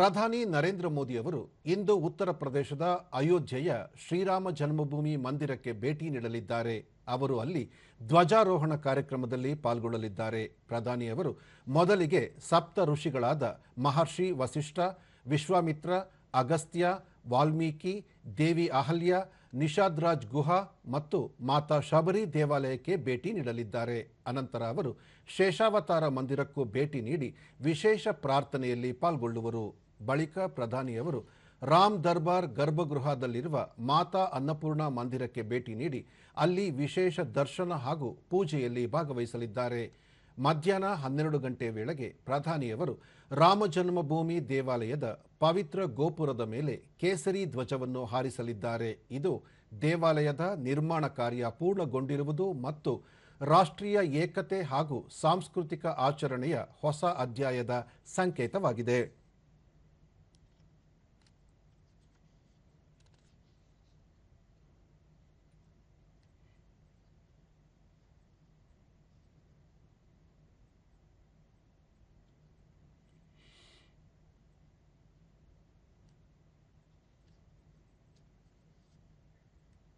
ಪ್ರಧಾನಿ ನರೇಂದ್ರ ಮೋದಿ ಅವರು ಇಂದು ಉತ್ತರ ಪ್ರದೇಶದ ಅಯೋಧ್ಯೆಯ ಶ್ರೀರಾಮ ಜನ್ಮಭೂಮಿ ಮಂದಿರಕ್ಕೆ ಭೇಟಿ ನೀಡಲಿದ್ದಾರೆ. ಅವರು ಅಲ್ಲಿ ಧ್ವಜಾರೋಹಣ ಕಾರ್ಯಕ್ರಮದಲ್ಲಿ ಪಾಲ್ಗೊಳ್ಳಲಿದ್ದಾರೆ. ಪ್ರಧಾನಿ ಅವರು ಮೊದಲಿಗೆ ಸಪ್ತ ಋಷಿಗಳಾದ ಮಹರ್ಷಿ ವಸಿಷ್ಠ, ವಿಶ್ವಾಮಿತ್ರ, ಅಗಸ್ತ್ಯ, ವಾಲ್ಮೀಕಿ, ದೇವಿ ಅಹಲ್ಯ, ನಿಷಾದ್ರಾಜ್ ಗುಹಾ ಮತ್ತು ಮಾತಾ ಶಬರಿ ದೇವಾಲಯಕ್ಕೆ ಭೇಟಿ ನೀಡಲಿದ್ದಾರೆ. ಅನಂತರ ಅವರು ಶೇಷಾವತಾರ ಮಂದಿರಕ್ಕೂ ಭೇಟಿ ನೀಡಿ ವಿಶೇಷ ಪ್ರಾರ್ಥನೆಯಲ್ಲಿ ಪಾಲ್ಗೊಳ್ಳುವರು. ಬಳಿಕ ಪ್ರಧಾನಿಯವರು ರಾಮ್ ದರ್ಬಾರ್ ಗರ್ಭಗೃಹದಲ್ಲಿರುವ ಮಾತಾ ಅನ್ನಪೂರ್ಣ ಮಂದಿರಕ್ಕೆ ಭೇಟಿ ನೀಡಿ ಅಲ್ಲಿ ವಿಶೇಷ ದರ್ಶನ ಹಾಗೂ ಪೂಜೆಯಲ್ಲಿ ಭಾಗವಹಿಸಲಿದ್ದಾರೆ. ಮಧ್ಯಾಹ್ನ ಹನ್ನೆರಡು ಗಂಟೆ ವೇಳೆಗೆ ಪ್ರಧಾನಿಯವರು ರಾಮ ಜನ್ಮಭೂಮಿ ದೇವಾಲಯದ ಪವಿತ್ರ ಗೋಪುರದ ಮೇಲೆ ಕೇಸರಿ ಧ್ವಜವನ್ನು ಹಾರಿಸಲಿದ್ದಾರೆ. ಇದು ದೇವಾಲಯದ ನಿರ್ಮಾಣ ಕಾರ್ಯ ಪೂರ್ಣಗೊಂಡಿರುವುದು ಮತ್ತು ರಾಷ್ಟ್ರೀಯ ಏಕತೆ ಹಾಗೂ ಸಾಂಸ್ಕೃತಿಕ ಆಚರಣೆಯ ಹೊಸ ಅಧ್ಯಾಯದ ಸಂಕೇತವಾಗಿದೆ.